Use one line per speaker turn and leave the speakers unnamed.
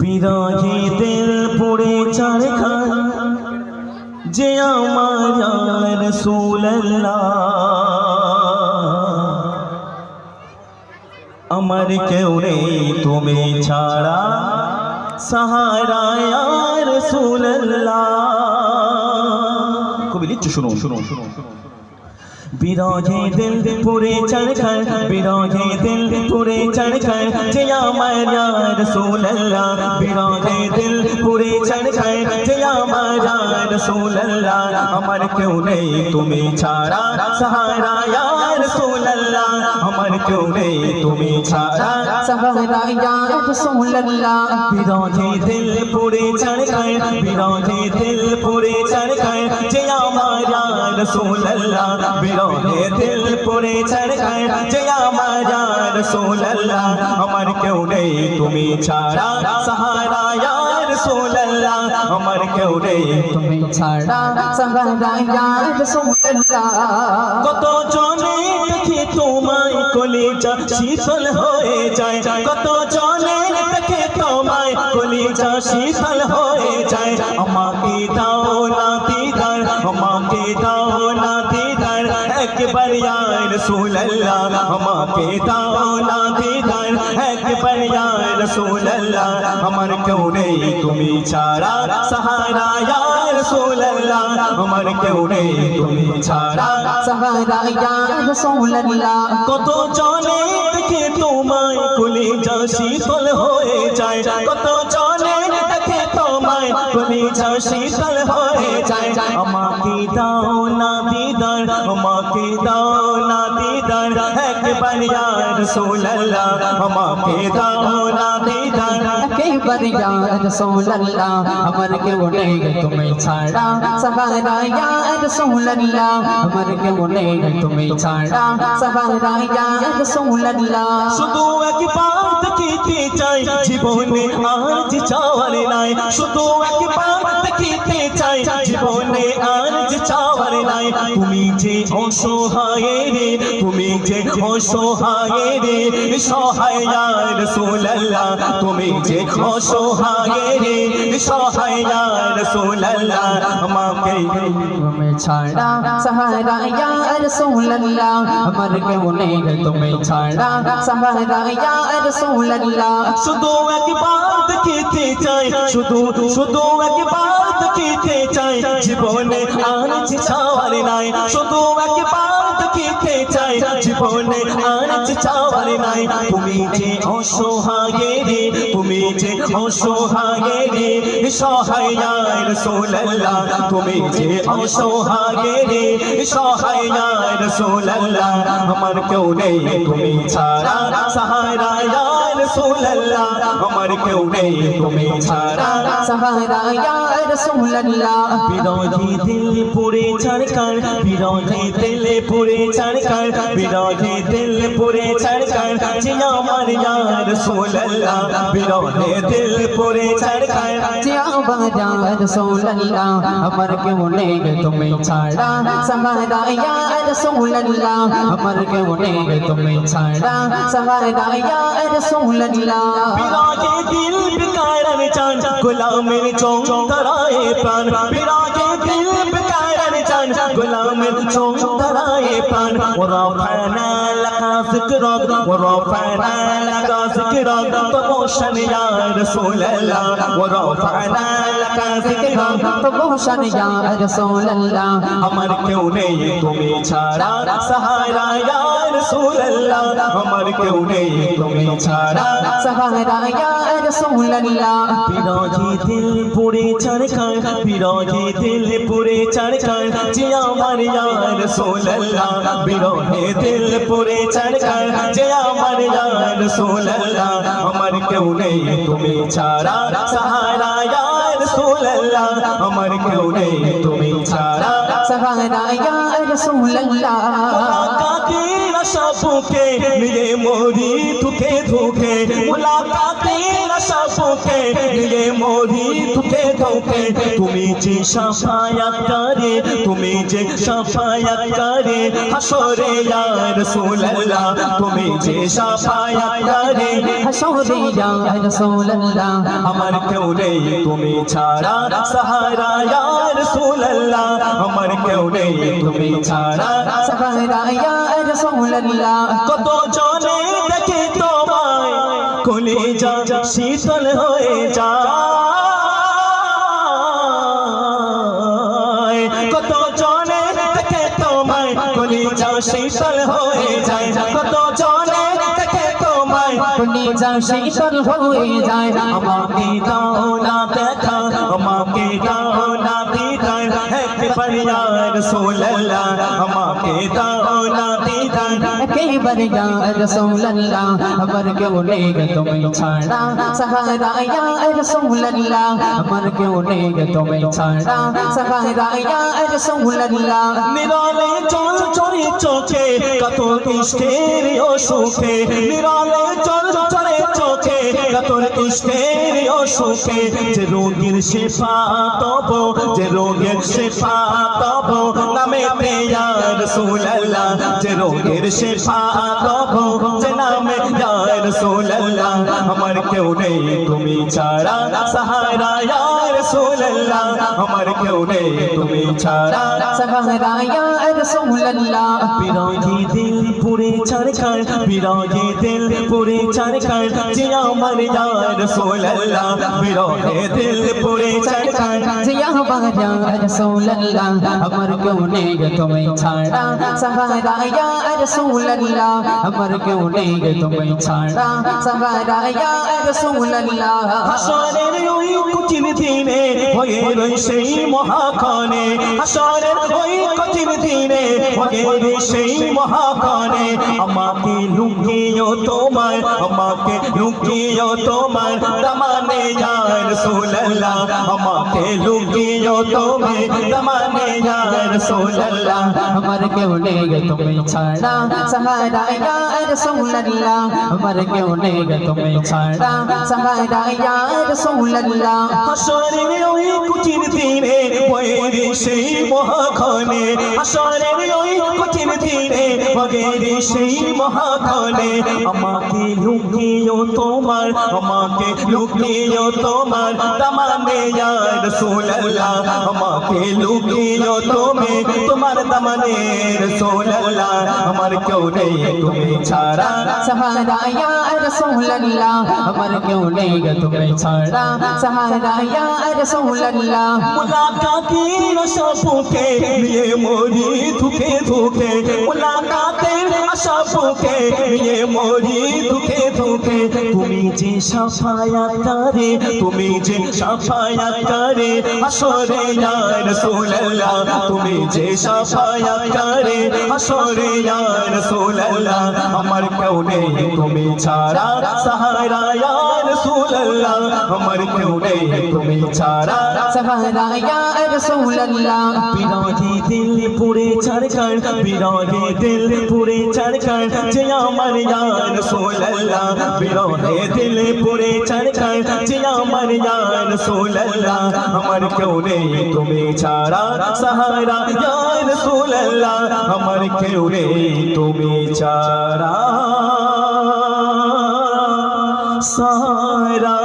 বিরাগে দিল পড়ে চারখান, যে আমার আমার কেউ নেই তুমি ছাড়া, সাহারায় রসুল্লাহ কবি লিখছে শুনো শুনো শুনো বিরাগে দিল পুরে চড়কর বিরাগে দিল পুরে চড়কর যে আমার রসুল্লাহ বিরাগে দিল পুরে চড়কর যে আমার রসুল্লাহ আমার কেউ নেই তুমি ছাড়া সাহারা রসুল্লাহ আমার কেউ নেই তুমি ছাড়া
सहारा या रसूल अल्लाह
বিরাগে দিল পুরে চড়কর বিরাগে দিল পুরে চড়কর যে আমার রসুল আল্লাহ বিরহে দিল পুরে ছড়কায় যে আমার রসুল আল্লাহ আমার কেউ নেই তুমি ছাড়া সাহারা ইয়া রসুল আল্লাহ আমার কেউ নেই তুমি
ছাড়া সাহারা ইয়া রসুল আল্লাহ
কত জনে দেখি তোমায় কলিজা শীতল হয়ে যায় কত জনে দেখে তোমায় কলিজা শীতল হয়ে যায় আমাকে দাও না দিদার আমাকে দাও একবার ইয়া রাসূলুল্লাহ, আমাকে দিদার। একবার ইয়া আমার কেউ নেই, তুমি ছাড়া সাহারা। ইয়া রাসূলুল্লাহ, আমার কেউ নেই, তুমি ছাড়া
সাহারা। ইয়া রাসূলুল্লাহ,
কত জনে কে তোমায় কুলি যা শীতল হয়ে যায়। কত তোমায় কলিজা শীতল হয়ে যায়, আমাকে দাও না দিদার, আমাকে দাও না দিদার, একবার ইয়া রাসূলুল্লাহ আমাকে দাও না দিদার,
একবার ইয়া রাসূলুল্লাহ আমার কেউ নেই তুমি ছাড়া সহারা ইয়া রাসূলুল্লাহ আমার কেউ নেই তুমি ছাড়া সহারা ইয়া রাসূলুল্লাহ
শুধু একবার দেখিতে চাই জীবনে আজ চাওয়ার নাই। শুধু একবার তুমি যে অসহায় রে, তুমি যে অসহায় রে সহায়ার সোলাল্লা তুমি যে অসহায় রে সহায়ার সোলাল্লা আমাকে
তুমি ছাড়া সহায়ার সোলাল্লা আমার কেমনে তুমি ছাড়া সহায়ার সোলাল্লা
শুধু একবার দেখিতে চাই, শুধু শুধু একবার দেখিতে চাই, জীবনে আজ চাওয়ার নাই। শুধু একবার দেখিতে চাই, জীবনে আজ চাওয়ার নাই। তুমি যে অসহায় রে তুমি যে অসহায় রে সহায় রাসূলুল্লাহ তুমি যে অসহায় রে সহায় রাসূলুল্লাহ আমার কেউ নেই, তুমি ছাড়া সাহারা রসুল্লাহ আমার কেউ নেই তুমি ছাড়া।
সাহারা ইয়া রসুল্লাহ
বিরোধী দিল পুরে ছাড়কার বিরোধী দিল পুরে ছাড়কার বিরোধী দিল পুরে ছাড়কার জি আমার
বাজার সোল্লা আমার কেউ নেই তুমি ছাড়া সমাদায়া সোল্লা আমার কেউ নেই তুমি ছাড়া সমাদায়া
সোল্লা দিল বিকার চান গোলামের চৌধুরায় প্রাণ বিরাজে দিল গোলামের চৌধুরায় পান রফানা লাগা জিকির রফানা লাগা জিকির প্রমোশন ইয়া রাসূলুল্লাহ রফানা লাগা
জিকির প্রমোশন ইয়া রাসূলুল্লাহ
আমার কেউ নেই তুমি ছাড়া। সহারা ইয়া রাসূলুল্লাহ। আমার কেউ নেই তুমি ছাড়া।
সহারা ইয়া রাসূলুল্লাহ।
বিরোধী দিল পুরে চড়কায় বিরোধী দিল পুরে চড়কায় যে আমার ইয়ার সোলাল্লা বিরহে দিল পুরে চড়কার যে আমার ইয়ার সোলাল্লা আমার কেউ নেই তুমি ছাড়া সাহারা ইয়ার সোলাল্লা আমার কেউ নেই তুমি ছাড়া
সাহারা ইয়ার সোলাল্লা
কাকে আশা ফুকে মিলে মোরি ধুকে ধুকে মুলাকাত বুকে নিয়ে মরি ধুকে ধোকে তুমি যে সাফায়াত করে তুমি যে সাফায়াত করে হাসরে ইয়া রাসূলুল্লাহ। তুমি যে সাফায়াত করে
হাসরে ইয়া রাসূলুল্লাহ।
আমার কেউ নেই, তুমি ছাড়া সাহারা ইয়া রাসূলুল্লাহ। আমার কেউ নেই, তুমি ছাড়া
সাহারা ইয়া রাসূলুল্লাহ।
কত জনে শীতল হয়ে যায়। কত জনে দেখে তোমায় কলিজা শীতল হয়ে যায়। কত জনে দেখে তোমায়
কলিজা শীতল হয়ে যায়।
আমাকে দাও না দেখা, আমাকে দাও না দিদার হ্যাপি পারিয়া রাসূলুল্লাহ, আমাকে দাও দিদার
একেবার ইয়া রাসূলুল্লাহ আমার কেউ নেই তুমি ছাড়া সাহারা ইয়া রাসূলুল্লাহ আমার কেউ নেই তুমি ছাড়া সাহারা ইয়া রাসূলুল্লাহ
নিরালে চল চলে চোখে কত ইষ্টের ও সুখে নিরালে চল কত অসুখে যে রোগীর শেফা তব, যে রোগের শেফা তব, নামে ইয়া রাসূলুল্লাহ, যে রোগের শেফা তব, যে নামে ইয়া রাসূলুল্লাহ, আমার কেউ নেই তুমি ছাড়া সাহারা রাসূলুল্লাহ আমার কেউ নেই তুমি ছাড়া।
সাহারা ইয়া রাসূলুল্লাহ।
বিরাগী দিল পুরে ছাড়খার বিরাগী দিল পুরে ছাড়খার যে আমার ইয়া রাসূলুল্লাহ। বিরাগে দিল পুরে ছাড়খার
জিয়া বাজা রাসূলুল্লাহ। আমার কেউ নেই তুমি ছাড়া। সাহারা ইয়া রাসূলুল্লাহ। আমার কেউ নেই তুমি ছাড়া। সাহারা ইয়া রাসূলুল্লাহ।
হাসরের ওই কঠিন দিনে হয়ে রই সেই মহাক্ষণে হাসরের ওই কঠিন দিনে হয়ে রই সেই মহাক্ষণে আমাকে লুকিও তোমার আমাকে লুকিও তোমার দামানে ইয়া রাসূলুল্লাহ আমাকে লুকিও তুমি দামানে ইয়া রাসূলুল্লাহ
আমার কেউ নেই তুমি ছাড়া সাহারা ইয়া রাসূলুল্লাহ আমার কেউ নেই গে তুমি ছাড়া সাহারা ইয়া
হাসরের ওই কঠিন দিনে বয়ের সেই মহাক্ষণে হাসরের ওই কঠিন দিনে বয়ের সেই মহাক্ষণে আমাকে লুকিও তোমার, আমাকে লুকিও তোমার দামানে ইয়া রাসূলুল্লাহ আমাকে লুকিও তুমি, তোমার দামানে রাসূলুল্লাহ আমার কেউ নেই তুমি ছাড়া।
সাহারা ইয়া রাসূলুল্লাহ আমার কেউ নেই তুমি ছাড়া। সাহারা ইয়া রাসূলুল্লাহ
মুলাকাতের বুকে নিয়ে মরি ধুকে ধুকে। মুলাকাতের বুকে নিয়ে মরি ধুকে ধুকে। তুমি যে সাফায়াত করে তুমি যে সাফায়াত করে আসরে ইয়া রাসূলুল্লাহ। তুমি যে সাফায়াত করে আসরে ইয়া রাসূলুল্লাহ। আমার কেউ নেই তুমি ছাড়া সাহারা ইয়া আমার কেউ নেই তুমি ছাড়া।
সাহারা ইয়া রাসূলুল্লাহ।
বিরাগে দিল পুরে ছাড়খার বিরাগে দিল পুরে ছাড়খার যে আমার ইয়া রাসূলুল্লাহ। বিরাগে দিল পুরে ছাড়খার যে আমার ইয়া রাসূলুল্লাহ। আমার কেউ নেই তুমি ছাড়া। সাহারা ইয়া রাসূলুল্লাহ। আমার কেউ নেই তুমি ছাড়া। সাহারা